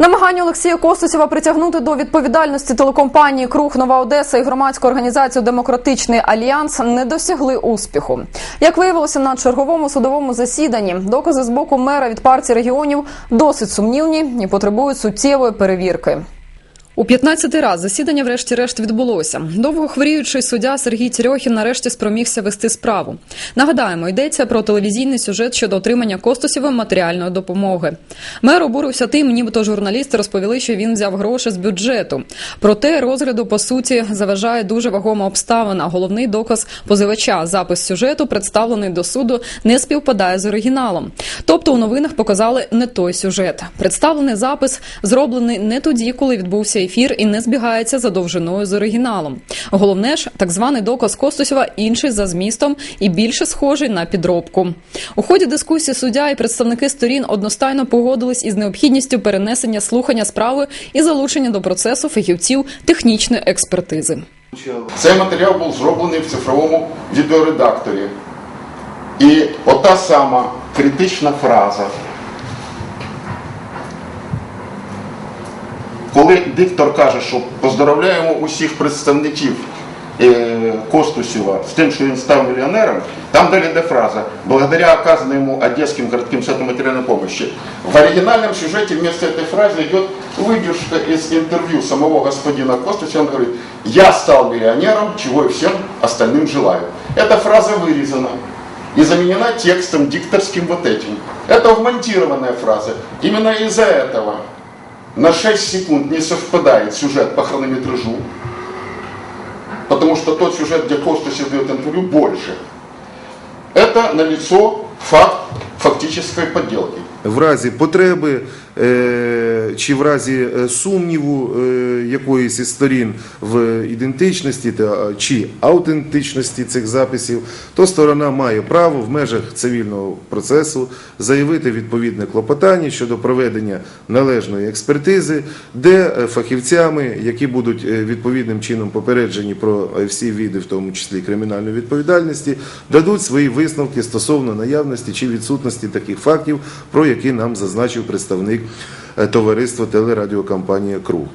Намагання Олексія Костусєва притягнути до відповідальності телекомпанії Круг Нова Одеса і громадську організацію Демократичний альянс не досягли успіху. Як виявилося на черговому судовому засіданні, докази з боку мера від партії регіонів досить сумнівні і потребують суттєвої перевірки. У 15-й раз засідання врешті-решт відбулося. Довго хворіючий суддя Сергій Тірьохін нарешті спромігся вести справу. Нагадаємо, йдеться про телевізійний сюжет щодо отримання Костусєвим матеріальної допомоги. Мер обурився тим, нібито журналісти розповіли, що він взяв гроші з бюджету. Проте розгляду по суті заважає дуже вагома обставина. Головний доказ позивача запис сюжету, представлений до суду, не співпадає з оригіналом. Тобто у новинах показали не той сюжет. Представлений запис зроблений не тоді, коли відбувся ефір, і не збігається за довжиною з оригіналом. Головне ж, так званий доказ Костусєва інший за змістом і більше схожий на підробку. У ході дискусії суддя і представники сторін одностайно погодились із необхідністю перенесення слухання справи і залучення до процесу фахівців технічної експертизи. Цей матеріал був зроблений в цифровому відеоредакторі. І ота сама критична фраза. Коли диктор каже, що поздоровляємо усіх представників е, Костусева з тим, що він став мільйонером, там далі йде фраза «Благодаря оказанному Одесским городским центрам материальной помощи». В оригинальном сюжете вместо этой фразы идет выдержка из интервью самого господина Костусева. Он говорит «Я стал миллионером, чего и всем остальным желаю». Эта фраза вырезана и заменена текстом дикторским вот этим. Это вмонтированная фраза. Именно из-за этого на 6 секунд не совпадает сюжет по хронометражу, потому что тот сюжет, где Костусев дает интервью, больше. Это налицо факт фактической подделки. В разі потреби е, чи в разі е, сумніву е, якоїсь із сторін в ідентичності чи аутентичності цих записів, то сторона має право в межах цивільного процесу заявити відповідне клопотання щодо проведення належної експертизи, де фахівцями, які будуть відповідним чином попереджені про всі види, в тому числі кримінальної відповідальності, дадуть свої висновки стосовно наявності чи відсутності таких фактів, про які нам зазначив представник е, товариства телерадіокомпанії Круг.